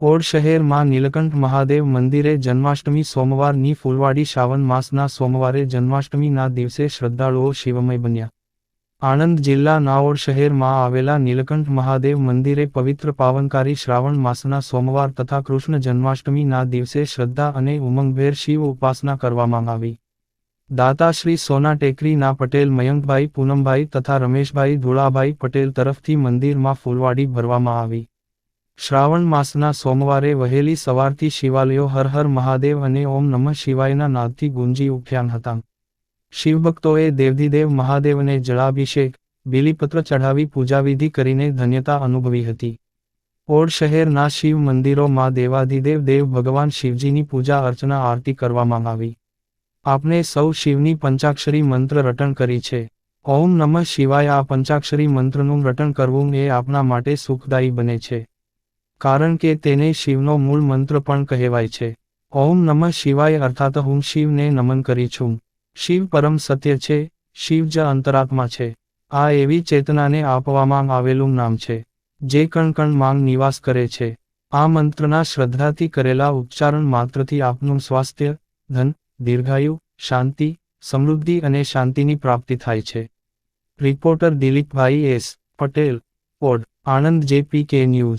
Odd શહેરમાં નીલકંઠ મહાદેવ મંદિરે જન્માષ્ટમી સોમવારની ફૂલવાડી શ્રાવણ માસના સોમવારે જન્માષ્ટમીના દિવસે શ્રદ્ધાળુઓ શિવમય બન્યા. આણંદ જિલ્લાના ઓડ શહેરમાં આવેલા નીલકંઠ મહાદેવ મંદિરે પવિત્ર પાવનકારી શ્રાવણ માસના સોમવાર તથા કૃષ્ણ જન્માષ્ટમીના દિવસે શ્રદ્ધા અને ઉમંગભેર શિવ ઉપાસના કરવામાં આવી. દાતાશ્રી સોના ટેકરીના પટેલ, મયંકભાઈ પૂનમભાઈ તથા રમેશભાઈ ધુળાભાઈ પટેલ તરફથી મંદિરમાં ફૂલવાડી ભરવામાં આવી. શ્રાવણ માસના સોમવારે વહેલી સવારથી શિવાલયો હર હર મહાદેવ અને ઓમ નમઃ શિવાયના નાદથી ગુંજી ઉઠ્યા હતા. શિવભક્તોએ દેવધીદેવ મહાદેવને જળાભિષેક, બિલીપત્ર ચઢાવી પૂજાવિધિ કરીને ધન્યતા અનુભવી હતી. ઓડ શહેરના શિવ મંદિરોમાં દેવાધિદેવ દેવ ભગવાન શિવજીની પૂજા અર્ચના આરતી કરવામાં આવી. આપને સૌ શિવની પંચાક્ષરી મંત્ર રટણ કરી છે. ઓમ નમઃ શિવાય આ પંચાક્ષરી મંત્રનું રટણ કરવું એ આપણા માટે સુખદાયી બને છે. કારણ કે તેને શિવનો મૂળ મંત્ર પણ કહેવાય છે. ઓમ નમઃ શિવાય અર્થાત હું શિવને નમન કરી છું. શિવ પરમ સત્ય છે, શિવ જ અંતરાત્મા છે. આ એવી ચેતનાને આપવામાં આવેલું નામ છે, જે કણ કણ માંગ નિવાસ કરે છે. આ મંત્રના શ્રદ્ધાથી કરેલા ઉચ્ચારણ માત્રથી આપનું સ્વાસ્થ્ય, ધન, દીર્ઘાયુ, શાંતિ, સમૃદ્ધિ અને શાંતિની પ્રાપ્તિ થાય છે. Reporter Dilipbhai S, Patel, Od, Anand JP K news.